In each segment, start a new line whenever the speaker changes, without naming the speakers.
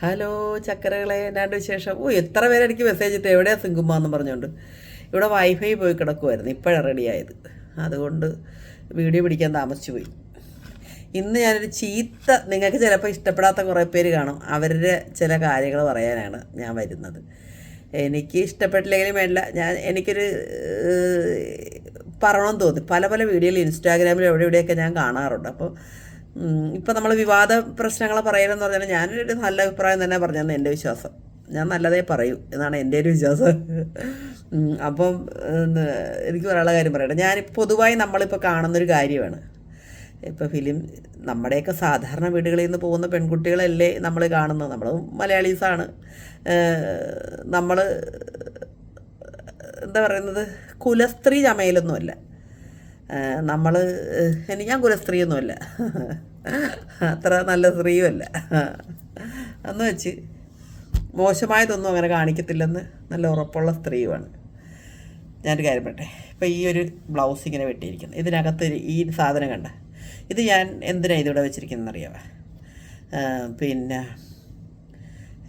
Hello ചക്കരകളെ എന്നാണ്ട് വിശേഷം? ഓ എത്ര പേരെ എനിക്ക് മെസ്സേജ് ഇട്ട്? എവിടെയാ സിങ്കുമ്മ എന്ന് പറഞ്ഞുകൊണ്ട് ഇവിടെ വൈഫൈ പോയി കിടക്കുമായിരുന്നു ഇപ്പോഴാണ് റെഡിയായത് അതുകൊണ്ട് വീഡിയോ പിടിക്കാൻ താമസിച്ചു പോയി. ഇന്ന് ഞാനൊരു ചീത്ത നിങ്ങൾക്ക് ചിലപ്പോൾ ഇഷ്ടപ്പെടാത്ത കുറേ പേര് കാണും. അവരുടെ ചില കാര്യങ്ങൾ പറയാനാണ് ഞാൻ വരുന്നത്. എനിക്ക് ഇഷ്ടപ്പെട്ടില്ലെങ്കിലും വേണ്ട. ഞാൻ എനിക്കൊരു പറയണമെന്ന് തോന്നി. പല പല വീഡിയോയിൽ ഇൻസ്റ്റാഗ്രാമിൽ എവിടെ എവിടെയൊക്കെ ഞാൻ കാണാറുണ്ട്. അപ്പോൾ ഇപ്പം നമ്മൾ വിവാദ പ്രശ്നങ്ങൾ പറയലെന്ന് പറഞ്ഞാൽ ഞാനൊരു നല്ല അഭിപ്രായം തന്നെ പറഞ്ഞതെന്ന് എന്റെ വിശ്വാസം. ഞാൻ നല്ലതേ പറയൂ എന്നാണ് എന്റെ ഒരു വിശ്വാസം. അപ്പം എനിക്ക് പറയാനുള്ള കാര്യം പറയട്ടെ. ഞാൻ പൊതുവായി നമ്മളിപ്പോൾ കാണുന്നൊരു കാര്യമാണ്. ഇപ്പോൾ ഫിലിം നമ്മുടെയൊക്കെ സാധാരണ വീടുകളിൽ നിന്ന് പോകുന്ന പെൺകുട്ടികളല്ലേ നമ്മൾ കാണുന്നത്. നമ്മൾ മലയാളീസാണ്. നമ്മൾ എന്താ പറയുന്നത് കുലസ്ത്രീ ചമയലൊന്നുമല്ല. നമ്മൾ ഞാൻ കുലസ്ത്രീയൊന്നുമല്ല. അത്ര നല്ല സ്ത്രീയുമല്ല. അന്ന് വെച്ച് മോശമായതൊന്നും അങ്ങനെ കാണിക്കത്തില്ലെന്ന് നല്ല ഉറപ്പുള്ള സ്ത്രീയുമാണ്. ഞാനൊരു കാര്യം പറയട്ടെ. ഇപ്പോൾ ഈ ഒരു ബ്ലൗസ് ഇങ്ങനെ വെട്ടിയിരിക്കുന്നു. ഇതിനകത്ത് ഈ സാധനം കണ്ട. ഇത് ഞാൻ എന്തിനാണ് ഇതിവിടെ വെച്ചിരിക്കുന്നതെന്ന് അറിയാമോ പിന്നെ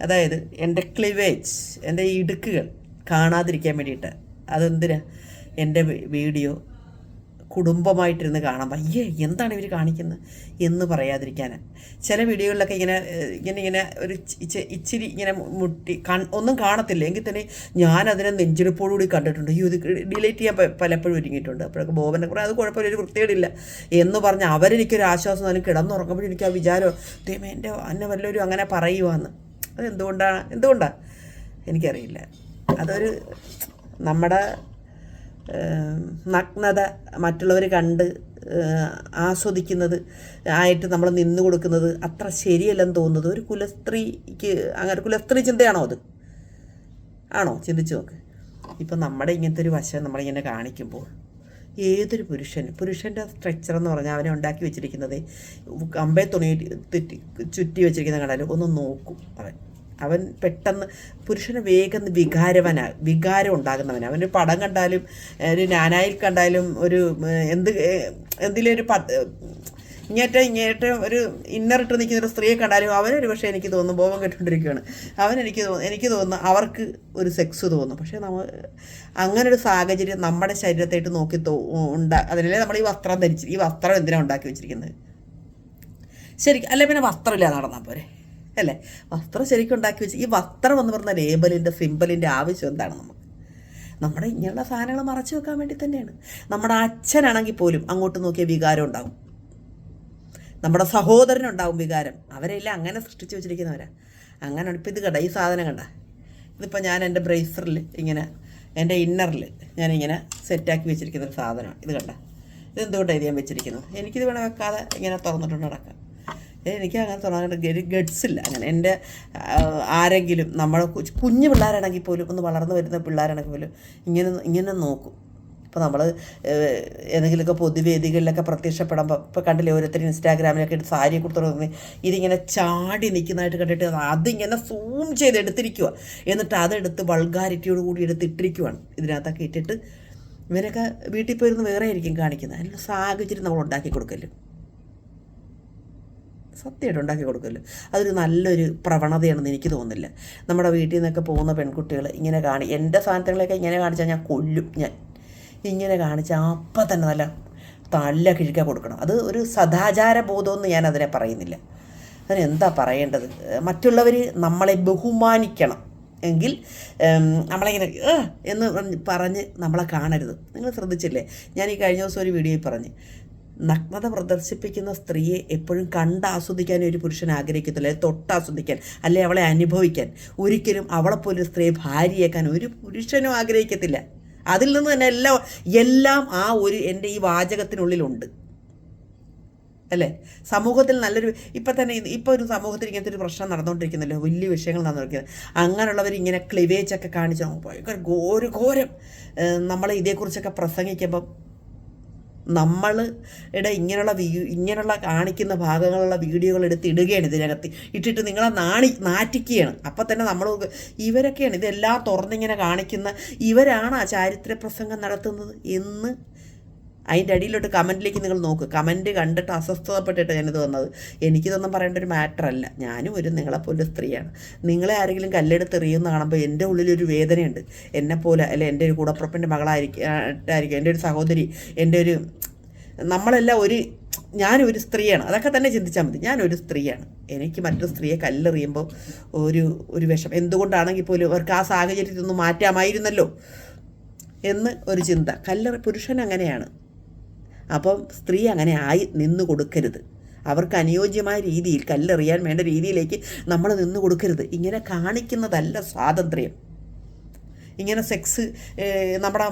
അതായത് എന്റെ ക്ലിവേജ് എന്റെ ഇടുക്കുകൾ കാണാതിരിക്കാൻ വേണ്ടിയിട്ട് അതെന്തിനാ? എന്റെ വീഡിയോ കുടുംബമായിട്ടിരുന്ന് കാണാൻ അയ്യേ എന്താണ് ഇവർ കാണിക്കുന്നത് എന്ന് പറയാതിരിക്കാൻ. ചില വീഡിയോകളിലൊക്കെ ഇങ്ങനെ ഇങ്ങനെ ഇങ്ങനെ ഒരു ഇച്ചി- ഇച്ചിരി ഇങ്ങനെ മുട്ടി ഒന്നും കാണത്തില്ല. എങ്കിൽ തന്നെ ഞാനതിനെ നെഞ്ചെടുപ്പോടുകൂടി കണ്ടിട്ടുണ്ട്. അയ്യോ ഇത് ഡിലീറ്റ് ചെയ്യാൻ പലപ്പോഴും ഒരുങ്ങിയിട്ടുണ്ട്. അപ്പോഴൊക്കെ ബോബനെ കുറേ അത് കുഴപ്പമില്ല ഒരു വൃത്തികേടില്ല എന്ന് പറഞ്ഞ് അവരെനിക്കൊരു ആശ്വാസം തന്നെ കിടന്നുറങ്ങുമ്പോഴും എനിക്ക് ആ വിചാരം ദൈവം എന്റെ അന്നെ വല്ലവരും അങ്ങനെ പറയുവാന്ന്. അതെന്തുകൊണ്ടാണ് എന്തുകൊണ്ടാണ് എനിക്കറിയില്ല. അതൊരു നമ്മുടെ നഗ്നത മറ്റുള്ളവർ കണ്ട് ആസ്വദിക്കുന്നത് ആയിട്ട് നമ്മൾ നിന്നു കൊടുക്കുന്നത് അത്ര ശരിയല്ലെന്ന് തോന്നുന്നത്. ഒരു കുലസ്ത്രീക്ക് അങ്ങനെ കുലസ്ത്രീ ചിന്തയാണോ അത്? ആണോ? ചിന്തിച്ചു നോക്ക്. ഇപ്പം നമ്മുടെ ഇങ്ങനത്തെ ഒരു വശം നമ്മളിങ്ങനെ കാണിക്കുമ്പോൾ ഏതൊരു പുരുഷൻ പുരുഷന്റെ സ്ട്രക്ചർ എന്ന് പറഞ്ഞാൽ അവനെ ഉണ്ടാക്കി വെച്ചിരിക്കുന്നത് കമ്പേ തുണി ചുറ്റി വെച്ചിരിക്കുന്ന കണ്ടാലും ഒന്ന് നോക്കും അവൻ. അവൻ പെട്ടെന്ന് പുരുഷന് വേഗം വികാരവനാ വികാരം ഉണ്ടാകുന്നവന. അവന് പടം കണ്ടാലും ഒരു നാനായിൽ കണ്ടാലും ഒരു എന്ത് എന്തിലും ഒരു പത്ത് ഇങ്ങേറ്റം ഇങ്ങേറ്റം ഒരു ഇന്നറിട്ട് നിൽക്കുന്ന ഒരു സ്ത്രീയെ കണ്ടാലും അവനൊരു പക്ഷേ എനിക്ക് തോന്നുന്നു ബോധം കെട്ടുകൊണ്ടിരിക്കുകയാണ്. അവൻ എനിക്ക് തോന്നുന്നു എനിക്ക് തോന്നുന്നു അവർക്ക് ഒരു സെക്സ് തോന്നുന്നു. പക്ഷേ നമ്മൾ അങ്ങനൊരു സാഹചര്യം നമ്മുടെ ശരീരത്തായിട്ട് നോക്കി തോ ഉണ്ടാ അതിനല്ലേ നമ്മൾ ഈ വസ്ത്രം ധരിച്ച് ഈ വസ്ത്രം എന്തിനാണ് ഉണ്ടാക്കി വെച്ചിരിക്കുന്നത്? ശരി അല്ലെ പിന്നെ വസ്ത്രമില്ല നടന്നാൽ പോരെ. അല്ലേ? വസ്ത്രം ശരിക്കും ഉണ്ടാക്കി വെച്ച് ഈ വസ്ത്രം എന്ന് പറഞ്ഞ ലേബലിന്റെ സിമ്പലിന്റെ ആവശ്യം എന്താണ് നമുക്ക്? നമ്മുടെ ഇങ്ങനെയുള്ള സാധനങ്ങൾ മറച്ചു വെക്കാൻ വേണ്ടി തന്നെയാണ്. നമ്മുടെ അച്ഛനാണെങ്കിൽ പോലും അങ്ങോട്ട് നോക്കിയ വികാരം ഉണ്ടാകും നമ്മുടെ സഹോദരനുണ്ടാവും വികാരം. അവരെല്ലാം അങ്ങനെ സൃഷ്ടിച്ചു വെച്ചിരിക്കുന്നവരാ. അങ്ങനെ ഇപ്പം ഇത് കണ്ട ഈ സാധനം കണ്ട. ഇതിപ്പോൾ ഞാൻ എന്റെ ബ്രേസറിൽ ഇങ്ങനെ എന്റെ ഇന്നറിൽ ഞാനിങ്ങനെ സെറ്റാക്കി വെച്ചിരിക്കുന്ന ഒരു സാധനമാണ്. ഇത് കണ്ട. ഇതെന്തുകൊണ്ടാണ് ഇത് ഞാൻ വെച്ചിരിക്കുന്നത്? എനിക്കിത് വേണം വെക്കാതെ ഇങ്ങനെ തുറന്നിട്ടുണ്ട് നടക്കാം. എനിക്ക് അങ്ങനെ തുടങ്ങിയിട്ട് ഗരി ഗഡ്സ് ഇല്ല. അങ്ങനെ എന്റെ ആരെങ്കിലും നമ്മളെ കുഞ്ഞു പിള്ളേരാണെങ്കിൽ പോലും ഒന്ന് വളർന്നു വരുന്ന പിള്ളേരാണെങ്കിൽ പോലും ഇങ്ങനെ ഇങ്ങനെ നോക്കും. ഇപ്പോൾ നമ്മൾ ഏതെങ്കിലുമൊക്കെ പൊതുവേദികളിലൊക്കെ പ്രത്യക്ഷപ്പെടുമ്പോൾ ഇപ്പോൾ കണ്ടില്ലേ ഓരോരുത്തർ ഇൻസ്റ്റാഗ്രാമിലൊക്കെ എടുത്ത് സാരി കൊടുത്തു ഇതിങ്ങനെ ചാടി നിൽക്കുന്നതായിട്ട് കണ്ടിട്ട് അതിങ്ങനെ സൂം ചെയ്ത് എടുത്തിരിക്കുക എന്നിട്ട് അതെടുത്ത് വൾഗാരിറ്റിയോട് കൂടി എടുത്ത് ഇട്ടിരിക്കുവാണ്. ഇതിനകത്തൊക്കെ ഇട്ടിട്ട് ഇവരൊക്കെ വീട്ടിൽ പോയിരുന്ന് വേറെ ആയിരിക്കും കാണിക്കുന്നത്. അതിനുള്ള സാഹചര്യം നമ്മൾ ഉണ്ടാക്കി കൊടുക്കല്ലോ സത്യമായിട്ട് ഉണ്ടാക്കി കൊടുക്കുമല്ലോ അതൊരു നല്ലൊരു പ്രവണതയാണെന്ന് എനിക്ക് തോന്നുന്നില്ല. നമ്മുടെ വീട്ടിൽ നിന്നൊക്കെ പോകുന്ന പെൺകുട്ടികൾ ഇങ്ങനെ കാണി എന്റെ സാധനങ്ങളൊക്കെ ഇങ്ങനെ കാണിച്ചാൽ ഞാൻ കൊല്ലും ഞാൻ. ഇങ്ങനെ കാണിച്ചാൽ അപ്പം തന്നെ നല്ല തല്ല കിഴിക്കാൻ കൊടുക്കണം. അത് ഒരു സദാചാര ബോധമെന്ന് ഞാൻ അതിനെ പറയുന്നില്ല. അതിന് എന്താ പറയേണ്ടത്? മറ്റുള്ളവർ നമ്മളെ ബഹുമാനിക്കണം. എങ്കിൽ നമ്മളിങ്ങനെ എന്ന് പറഞ്ഞ് നമ്മളെ കാണരുത്. നിങ്ങൾ ശ്രദ്ധിച്ചില്ലേ? ഞാൻ ഈ കഴിഞ്ഞ ദിവസം ഒരു വീഡിയോയിൽ പറഞ്ഞ്. നഗ്നത പ്രദർശിപ്പിക്കുന്ന സ്ത്രീയെ എപ്പോഴും കണ്ട് ആസ്വദിക്കാൻ ഒരു പുരുഷൻ ആഗ്രഹിക്കത്തില്ല. അല്ലെങ്കിൽ ആസ്വദിക്കാൻ അല്ലെ അവളെ അനുഭവിക്കാൻ. ഒരിക്കലും അവളെപ്പോലൊരു സ്ത്രീയെ ഭാര്യയാക്കാൻ ഒരു പുരുഷനും ആഗ്രഹിക്കത്തില്ല. അതിൽ നിന്ന് തന്നെ എല്ലാം എല്ലാം ആ ഒരു എന്റെ ഈ വാചകത്തിനുള്ളിലുണ്ട്. അല്ലേ സമൂഹത്തിൽ നല്ലൊരു ഇപ്പം തന്നെ ഇപ്പോൾ ഒരു സമൂഹത്തിൽ ഇങ്ങനത്തെ ഒരു പ്രശ്നം നടന്നുകൊണ്ടിരിക്കുന്നല്ലോ വലിയ വിഷയങ്ങൾ നടന്നുകൊണ്ടിരിക്കുന്നത് അങ്ങനെയുള്ളവർ ഇങ്ങനെ ക്ലിവേജൊക്കെ കാണിച്ചു ഭയങ്കര ഘോര ഘോരം നമ്മൾ ഇതേക്കുറിച്ചൊക്കെ പ്രസംഗിക്കുമ്പം നമ്മളുടെ ഇങ്ങനെയുള്ള വീ ഇങ്ങനെയുള്ള കാണിക്കുന്ന ഭാഗങ്ങളുള്ള വീഡിയോകൾ എടുത്ത് ഇടുകയാണ് ഇതിനകത്ത്. ഇട്ടിട്ട് നിങ്ങളെ നാണി നാറ്റിക്കുകയാണ്. അപ്പം തന്നെ നമ്മൾ ഇവരൊക്കെയാണ് ഇതെല്ലാം തുറന്നിങ്ങനെ കാണിക്കുന്ന ഇവരാണ് ആ ചാരിത്ര പ്രസംഗം നടത്തുന്നത് എന്ന് അതിന്റെ അടിയിലോട്ട് കമന്റിലേക്ക് നിങ്ങൾ നോക്ക്. കമന്റ് കണ്ടിട്ട് അസ്വസ്ഥതപ്പെട്ടിട്ട് ഞാനിത് വന്നത്. എനിക്കിതൊന്നും പറയേണ്ട ഒരു മാറ്ററല്ല. ഞാനും ഒരു നിങ്ങളെപ്പോലെ സ്ത്രീയാണ്. നിങ്ങളെ ആരെങ്കിലും കല്ലെടുത്ത് എറിയുന്ന കാണുമ്പോൾ എന്റെ ഉള്ളിലൊരു വേദനയുണ്ട്. എന്നെപ്പോലെ അല്ലെ എന്റെ ഒരു കൂടപ്പുറപ്പിന്റെ മകളായിരിക്കും എന്റെ ഒരു സഹോദരി എന്റെ ഒരു നമ്മളെല്ലാം ഒരു ഞാനൊരു സ്ത്രീയാണ്. അതൊക്കെ തന്നെ ചിന്തിച്ചാൽ മതി. ഞാനൊരു സ്ത്രീയാണ്. എനിക്ക് മറ്റൊരു സ്ത്രീയെ കല്ലെറിയുമ്പോൾ ഒരു ഒരു വിഷം. എന്തുകൊണ്ടാണെങ്കിൽ പോലും അവർക്ക് ആ സാഹചര്യത്തിൽ നിന്ന് മാറ്റാമായിരുന്നല്ലോ എന്ന് ഒരു ചിന്ത. കല്ലെറി പുരുഷൻ അങ്ങനെയാണ്. അപ്പം സ്ത്രീ അങ്ങനെ ആയി നിന്ന് കൊടുക്കരുത്. അവർക്ക് അനുയോജ്യമായ രീതിയിൽ കല്ലെറിയാൻ വേണ്ട രീതിയിലേക്ക് നമ്മൾ നിന്ന് കൊടുക്കരുത്. ഇങ്ങനെ കാണിക്കുന്നതല്ല സ്വാതന്ത്ര്യം. ഇങ്ങനെ സെക്സ് നമ്മുടെ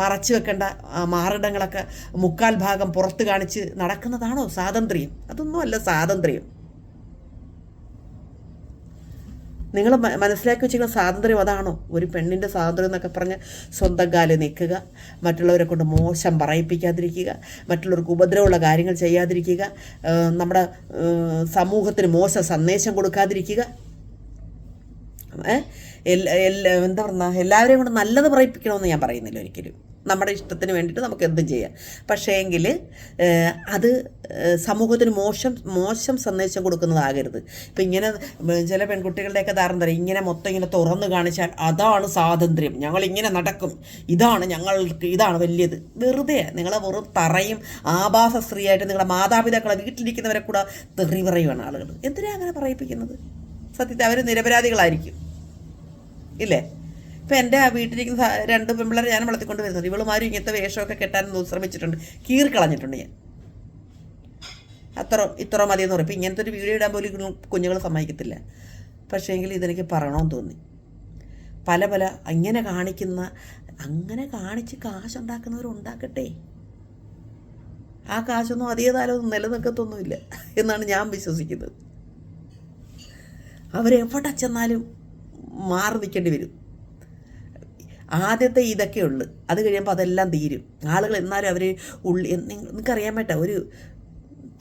മറച്ചു വെക്കേണ്ട മാറിടങ്ങളൊക്കെ മുക്കാൽ ഭാഗം പുറത്ത് കാണിച്ച് നടക്കുന്നതാണോ സ്വാതന്ത്ര്യം? അതൊന്നുമല്ല സ്വാതന്ത്ര്യം. നിങ്ങൾ മനസ്സിലാക്കി വെച്ചിരിക്കുന്ന സ്വാതന്ത്ര്യം അതാണോ? ഒരു പെണ്ണിന്റെ സ്വാതന്ത്ര്യം എന്നൊക്കെ പറഞ്ഞ് സ്വന്തം കാലിൽ നിൽക്കുക മറ്റുള്ളവരെ കൊണ്ട് മോശം പറയിപ്പിക്കാതിരിക്കുക മറ്റുള്ളവർക്ക് ഉപദ്രവമുള്ള കാര്യങ്ങൾ ചെയ്യാതിരിക്കുക നമ്മുടെ സമൂഹത്തിന് മോശം സന്ദേശം കൊടുക്കാതിരിക്കുക. എന്താ പറയുക എല്ലാവരെയും കൊണ്ട് നല്ലത് പറയിപ്പിക്കണമെന്ന് ഞാൻ പറയുന്നില്ല ഒരിക്കലും. നമ്മുടെ ഇഷ്ടത്തിന് വേണ്ടിയിട്ട് നമുക്ക് എന്തും ചെയ്യാം. പക്ഷേ എങ്കിൽ അത് സമൂഹത്തിന് മോശം മോശം സന്ദേശം കൊടുക്കുന്നതാകരുത്. ഇപ്പം ഇങ്ങനെ ചില പെൺകുട്ടികളുടെയൊക്കെ ധാരണ തരാം. ഇങ്ങനെ മൊത്തം ഇങ്ങനെ തുറന്ന് കാണിച്ചാൽ അതാണ് സ്വാതന്ത്ര്യം. ഞങ്ങൾ ഇങ്ങനെ നടക്കും. ഇതാണ് ഞങ്ങൾക്ക് ഇതാണ് വലിയത്. വെറുതെ നിങ്ങളെ വെറും തറയും ആഭാസ സ്ത്രീയായിട്ട് നിങ്ങളുടെ മാതാപിതാക്കളെ വീട്ടിലിരിക്കുന്നവരെ കൂടെ തെറി പറയുവാണ് ആളുകൾ. എന്തിനാണ് അങ്ങനെ പറയിപ്പിക്കുന്നത്? സത്യത്തെ അവർ നിരപരാധികളായിരിക്കും. ഇല്ലേ? ഇപ്പം എന്റെ ആ വീട്ടിലിരിക്കുന്ന രണ്ട് പെൺപിള്ളേരെ ഞാൻ വളർത്തിക്കൊണ്ട് വരുന്നത് ഇവളുമാരും ഇങ്ങനത്തെ വേഷമൊക്കെ കെട്ടാൻ ശ്രമിച്ചിട്ടുണ്ട് കീറിക്കളഞ്ഞിട്ടുണ്ട് ഞാൻ. അത്ര ഇത്ര മതി എന്ന് പറയും ഇങ്ങനത്തെ ഒരു വീഡിയോ ഇടാൻ പോലും കുഞ്ഞുങ്ങൾ സമ്മതിക്കത്തില്ല. പക്ഷേ എങ്കിൽ ഇതെനിക്ക് പറയണമെന്ന് തോന്നി. പല പല അങ്ങനെ കാണിക്കുന്ന അങ്ങനെ കാണിച്ച് കാശുണ്ടാക്കുന്നവരുണ്ടാക്കട്ടെ ആ കാശൊന്നും അധിക കാലമൊന്നും നിലനിൽക്കത്തൊന്നുമില്ല എന്നാണ് ഞാൻ വിശ്വസിക്കുന്നത്. അവരെവിടെ ചെന്നാലും മാറി നിൽക്കേണ്ടി വരും. ആദ്യത്തെ ഇതൊക്കെ ഉള്ളു. അത് കഴിയുമ്പോൾ അതെല്ലാം തീരും. ആളുകൾ എന്നാലും അവർ ഉള്ളി നിങ്ങൾക്കറിയാൻ പറ്റ ഒരു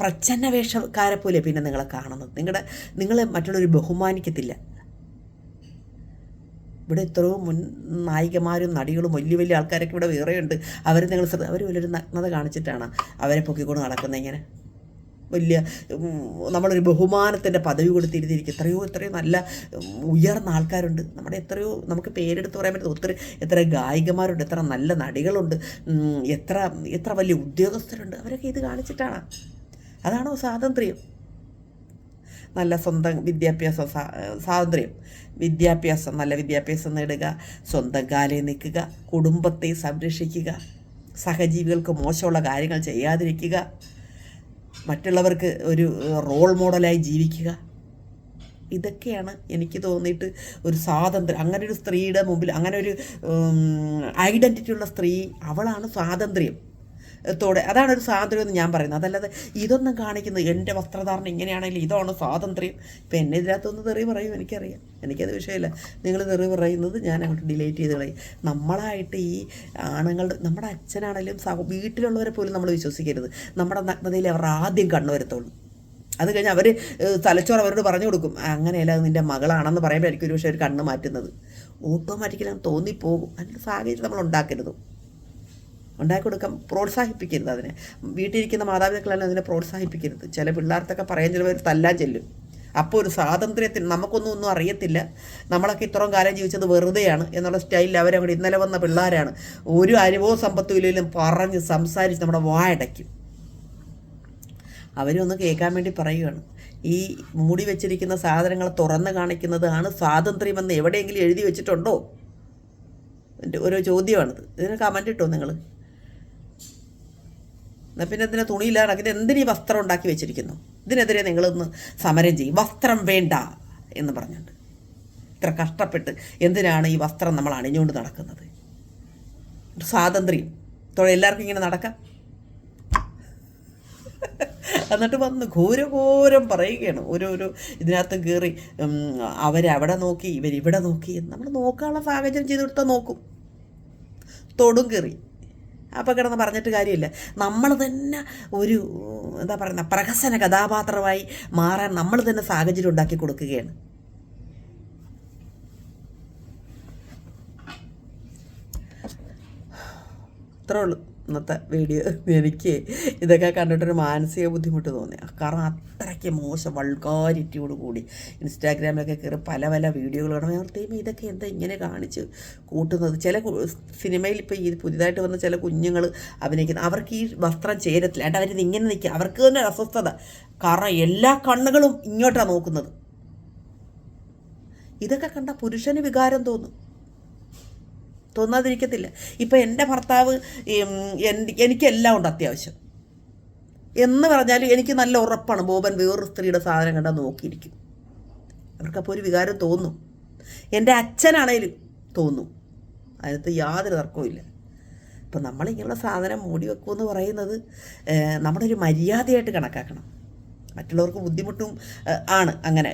പ്രച്ഛന്ന വേഷക്കാരെ പോലെ പിന്നെ നിങ്ങളെ കാണുന്നത്. നിങ്ങളുടെ നിങ്ങളെ മറ്റുള്ളവർ ബഹുമാനിക്കത്തില്ല. ഇവിടെ എത്രയോ മുൻ നായികമാരും നടികളും വലിയ വലിയ ആൾക്കാരൊക്കെ ഇവിടെ വേറെയുണ്ട്. അവർ നിങ്ങൾ അവർ വലിയൊരു നഗ്നത കാണിച്ചിട്ടാണ് അവരെ പൊക്കിക്കൊണ്ട് നടക്കുന്നത് ഇങ്ങനെ. വലിയ നമ്മളൊരു ബഹുമാനത്തിന്റെ പദവി കൊടുത്തിരുന്നിരിക്കും. എത്രയോ എത്രയോ നല്ല ഉയർന്ന ആൾക്കാരുണ്ട്. നമ്മുടെ എത്രയോ നമുക്ക് പേരെടുത്ത് പറയാൻ പറ്റുന്ന ഒത്തിരി എത്ര ഗായികമാരുണ്ട് എത്ര നല്ല നടികളുണ്ട്. എത്ര എത്ര വലിയ ഉദ്യോഗസ്ഥരുണ്ട്. അവരൊക്കെ ഇത് കാണിച്ചിട്ടാണ്. അതാണോ സ്വാതന്ത്ര്യം? നല്ല സ്വന്തം വിദ്യാഭ്യാസ സ്വാ- സ്വാതന്ത്ര്യം. വിദ്യാഭ്യാസം നല്ല വിദ്യാഭ്യാസം നേടുക. സ്വന്തം കാലയിൽ നിൽക്കുക. കുടുംബത്തെ സംരക്ഷിക്കുക. സഹജീവികൾക്ക് മോശമുള്ള കാര്യങ്ങൾ ചെയ്യാതിരിക്കുക. മറ്റുള്ളവർക്ക് ഒരു റോൾ മോഡലായി ജീവിക്കുക. ഇതൊക്കെയാണ് എനിക്ക് തോന്നിയിട്ട് ഒരു സ്വാതന്ത്ര്യം അങ്ങനെ ഒരു സ്ത്രീയുടെ മുമ്പിൽ അങ്ങനെ ഒരു ഐഡന്റിറ്റി ഉള്ള സ്ത്രീ അവളാണ് സ്വാതന്ത്ര്യം. ത്തോടെ. അതാണ് ഒരു സ്വാതന്ത്ര്യം എന്ന് ഞാൻ പറയുന്നത്. അതല്ലാതെ ഇതൊന്നും കാണിക്കുന്നത് എന്റെ വസ്ത്രധാരണം ഇങ്ങനെയാണെങ്കിൽ ഇതാണ് സ്വാതന്ത്ര്യം. ഇപ്പം എന്നെ ഇതിനകത്തൊന്ന് തെറി പറയും എനിക്കറിയാം. എനിക്കത് വിഷയമില്ല. നിങ്ങൾ തെറി പറയുന്നത് ഞാൻ അങ്ങോട്ട് ഡിലേറ്റ് ചെയ്ത് കളയും. നമ്മളായിട്ട് ഈ ആണുങ്ങളുടെ നമ്മുടെ അച്ഛനാണെങ്കിലും സഹ വീട്ടിലുള്ളവരെ പോലും നമ്മൾ വിശ്വസിക്കരുത്. നമ്മുടെ നഗ്നതയിൽ അവർ ആദ്യം കണ്ണു വരത്തുള്ളൂ. അത് കഴിഞ്ഞ് അവർ തലച്ചോറ് അവരോട് പറഞ്ഞു കൊടുക്കും. അങ്ങനെയല്ല നിന്റെ മകളാണെന്ന് പറയുമ്പോഴായിരിക്കും ഒരു പക്ഷേ അവർ കണ്ണ് മാറ്റുന്നത്. ഓട്ടോമാറ്റിക്കലി തോന്നിപ്പോകും. അതിന്റെ സാഹചര്യം നമ്മൾ ഉണ്ടാക്കരുത്. ഉണ്ടാക്കി കൊടുക്കാൻ പ്രോത്സാഹിപ്പിക്കരുത് അതിനെ. വീട്ടിലിരിക്കുന്ന മാതാപിതാക്കളെല്ലാം അതിനെ പ്രോത്സാഹിപ്പിക്കരുത്. ചില പിള്ളേർക്കൊക്കെ പറയാൻ ചിലവർ തല്ലാൻ ചെല്ലും. അപ്പോൾ ഒരു സ്വാതന്ത്ര്യത്തിന് നമുക്കൊന്നും ഒന്നും അറിയത്തില്ല. നമ്മളൊക്കെ ഇത്രയും കാലം ജീവിച്ചത് വെറുതെയാണ് എന്നുള്ള സ്റ്റൈലിൽ അവരങ്ങോട്ട് ഇന്നലെ വന്ന പിള്ളേരാണ്. ഒരു അനുഭവ സമ്പത്തും ഇല്ലെങ്കിലും പറഞ്ഞ് സംസാരിച്ച് നമ്മുടെ വായടയ്ക്കും. അവരൊന്ന് കേൾക്കാൻ വേണ്ടി പറയുകയാണ് ഈ മൂടി വെച്ചിരിക്കുന്ന സാധനങ്ങൾ തുറന്ന് കാണിക്കുന്നതാണ് സ്വാതന്ത്ര്യമെന്ന് എവിടെയെങ്കിലും എഴുതി വെച്ചിട്ടുണ്ടോ? ഓരോ ചോദ്യമാണിത്. ഇതിന് കമന്റ് ഇട്ടോ നിങ്ങൾ? എന്നാൽ പിന്നെ ഇതിനെ തുണിയില്ലാതെ ഇത് എന്തിനീ വസ്ത്രം ഉണ്ടാക്കി വെച്ചിരിക്കുന്നു? ഇതിനെതിരെ നിങ്ങളൊന്ന് സമരം ചെയ്യും. വസ്ത്രം വേണ്ട എന്ന് പറഞ്ഞുകൊണ്ട് ഇത്ര കഷ്ടപ്പെട്ട് എന്തിനാണ് ഈ വസ്ത്രം നമ്മൾ അണിഞ്ഞുകൊണ്ട് നടക്കുന്നത്? സ്വാതന്ത്ര്യം. എല്ലാവർക്കും ഇങ്ങനെ നടക്കാം. എന്നിട്ട് വന്ന് ഘോരഘോരം പറയുകയാണ്. ഓരോരോ ഇതിനകത്ത് കയറി അവരവിടെ നോക്കി ഇവരിവിടെ നോക്കി നമ്മൾ നോക്കാനുള്ള സാഹചര്യം ചെയ്ത് കൊടുത്താൽ നോക്കും. തൊടും കയറി. അപ്പം കിടന്ന് പറഞ്ഞിട്ട് കാര്യമില്ല. നമ്മൾ തന്നെ ഒരു എന്താ പറയുന്ന പ്രഹസന കഥാപാത്രമായി മാറാൻ നമ്മൾ തന്നെ സാഹചര്യം ഉണ്ടാക്കി കൊടുക്കുകയാണ്. ഇത്രേ ഉള്ളൂ. ഇന്നത്തെ വീഡിയോ എനിക്ക് ഇതൊക്കെ കണ്ടിട്ടൊരു മാനസിക ബുദ്ധിമുട്ട് തോന്നി കാരണം അത്രയ്ക്ക് മോശം വൾഗാരിറ്റിയോട് കൂടി ഇൻസ്റ്റാഗ്രാമിലൊക്കെ കയറി പല പല വീഡിയോകൾ കാണുമ്പോൾ ഞാൻ ദൈവം ഇതൊക്കെ എന്താ ഇങ്ങനെ കാണിച്ച് കൂട്ടുന്നത്? ചില സിനിമയിൽ ഇപ്പോൾ ഈ പുതിയതായിട്ട് വന്ന ചില കുഞ്ഞുങ്ങൾ അഭിനയിക്കുന്ന അവർക്ക് ഈ വസ്ത്രം ചേരത്തില്ല. ഏട്ടാ അവരിത് ഇങ്ങനെ നിൽക്കുക. അവർക്ക് തന്നെ അസ്വസ്ഥത. കാരണം എല്ലാ കണ്ണുകളും ഇങ്ങോട്ടാണ് നോക്കുന്നത്. ഇതൊക്കെ കണ്ട പുരുഷന് വികാരം തോന്നും. തോന്നാതിരിക്കത്തില്ല. ഇപ്പം എന്റെ ഭർത്താവ് എനിക്കെല്ലാം ഉണ്ട് അത്യാവശ്യം. എന്ന് പറഞ്ഞാലും എനിക്ക് നല്ല ഉറപ്പാണ് ബോബൻ വേറൊരു സ്ത്രീയുടെ സാധനം കണ്ടാൽ നോക്കിയിരിക്കും. അവർക്കപ്പോൾ ഒരു വികാരം തോന്നും. എന്റെ അച്ഛനാണേലും തോന്നും. അതിനകത്ത് യാതൊരു തർക്കവുമില്ല ഇപ്പം നമ്മളിങ്ങനെയുള്ള സാധനം മൂടി വെക്കുമെന്ന് പറയുന്നത് നമ്മുടെ ഒരു മര്യാദയായിട്ട് കണക്കാക്കണം. മറ്റുള്ളവർക്ക് ബുദ്ധിമുട്ടും ആണ് അങ്ങനെ.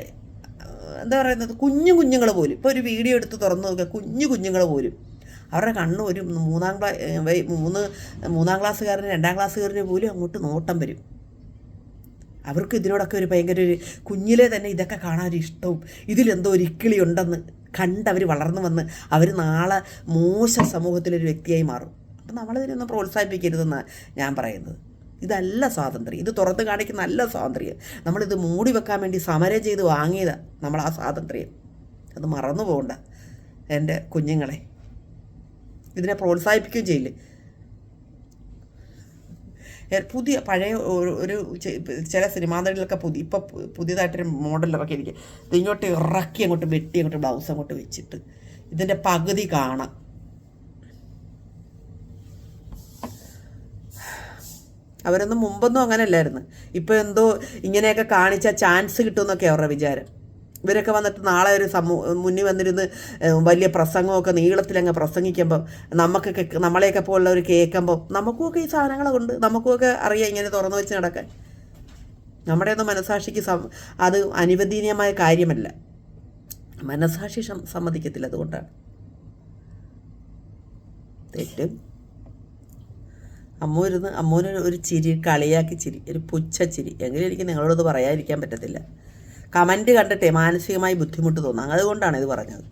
എന്താ പറയുന്നത്? കുഞ്ഞു കുഞ്ഞുങ്ങൾ പോലും. ഇപ്പോൾ ഒരു വീഡിയോ എടുത്ത് തുറന്നു നോക്കുക കുഞ്ഞു കുഞ്ഞുങ്ങൾ പോലും. അവരുടെ കണ്ണ് ഒരു മൂന്നാം ക്ലാ മൂന്ന് മൂന്നാം ക്ലാസ്സുകാരന് രണ്ടാം ക്ലാസ്സുകാരന് പോലും അങ്ങോട്ട് നോട്ടം വരും. അവർക്ക് ഇതിനോടൊക്കെ ഒരു ഭയങ്കര ഒരു കുഞ്ഞിലെ തന്നെ ഇതൊക്കെ കാണാൻ ഒരു ഇഷ്ടവും. ഇതിലെന്തോ ഒരു ഇക്കിളി ഉണ്ടെന്ന് കണ്ട് അവർ വളർന്നു വന്ന് അവർ നാളെ മോശ സമൂഹത്തിലൊരു വ്യക്തിയായി മാറും. അപ്പം നമ്മളിതിനൊന്നും പ്രോത്സാഹിപ്പിക്കരുതെന്നാണ് ഞാൻ പറയുന്നത്. ഇതല്ല സ്വാതന്ത്ര്യം. ഇത് തുറന്ന് കാണിക്കുന്ന നല്ല സ്വാതന്ത്ര്യം. നമ്മളിത് മൂടി വെക്കാൻ വേണ്ടി സമരം ചെയ്ത് വാങ്ങിയതാണ് നമ്മൾ ആ സ്വാതന്ത്ര്യം. അത് മറന്നു പോകണ്ട. എന്റെ കുഞ്ഞുങ്ങളെ. ഇതിനെ പ്രോത്സാഹിപ്പിക്കുകയും ചെയ്യില്ലേ? പുതിയ പഴയ ഒരു- ചില സിനിമാ നടികളൊക്കെ പുതിയ ഇപ്പം പുതിയതായിട്ടൊരു മോഡലൊക്കെ എനിക്ക് ഇങ്ങോട്ട് ഇറക്കി അങ്ങോട്ട് വെട്ടി അങ്ങോട്ട് ബ്ലൗസ് അങ്ങോട്ട് വെച്ചിട്ട് ഇതിന്റെ പകുതി കാണാം. അവരൊന്നും മുമ്പൊന്നും അങ്ങനെയല്ലായിരുന്നു. ഇപ്പോൾ എന്തോ ഇങ്ങനെയൊക്കെ കാണിച്ച ചാൻസ് കിട്ടുമെന്നൊക്കെ അവരുടെ വിചാരം. ഇവരൊക്കെ വന്നിട്ട് നാളെ ഒരു സമൂ മുന്നിൽ വന്നിരുന്ന് വലിയ പ്രസംഗമൊക്കെ നീളത്തിലങ്ങ് പ്രസംഗിക്കുമ്പോൾ നമുക്കൊക്കെ നമ്മളെയൊക്കെ പോലുള്ളവർ കേൾക്കുമ്പോൾ നമുക്കുമൊക്കെ ഈ സാധനങ്ങളുണ്ട്. നമുക്കുമൊക്കെ അറിയാം ഇങ്ങനെ തുറന്നു വെച്ച് നടക്കാൻ. നമ്മുടെ ഒന്നും മനസാക്ഷിക്ക് സം അത് അനുവദനീയമായ കാര്യമല്ല. മനസാക്ഷി സമ്മതിക്കത്തില്ല അതുകൊണ്ടാണ്. തെറ്റും. അമ്മ ഇരുന്ന് ഒരു ചിരി കളിയാക്കി ചിരി ഒരു പുച്ഛ ചിരി എങ്കിലും എനിക്ക് നിങ്ങളോടത് പറയാതിരിക്കാൻ പറ്റത്തില്ല. കമന്റ് കണ്ടിട്ടേ മാനസികമായി ബുദ്ധിമുട്ട് തോന്നാം. അതുകൊണ്ടാണ് ഇത് പറഞ്ഞത്.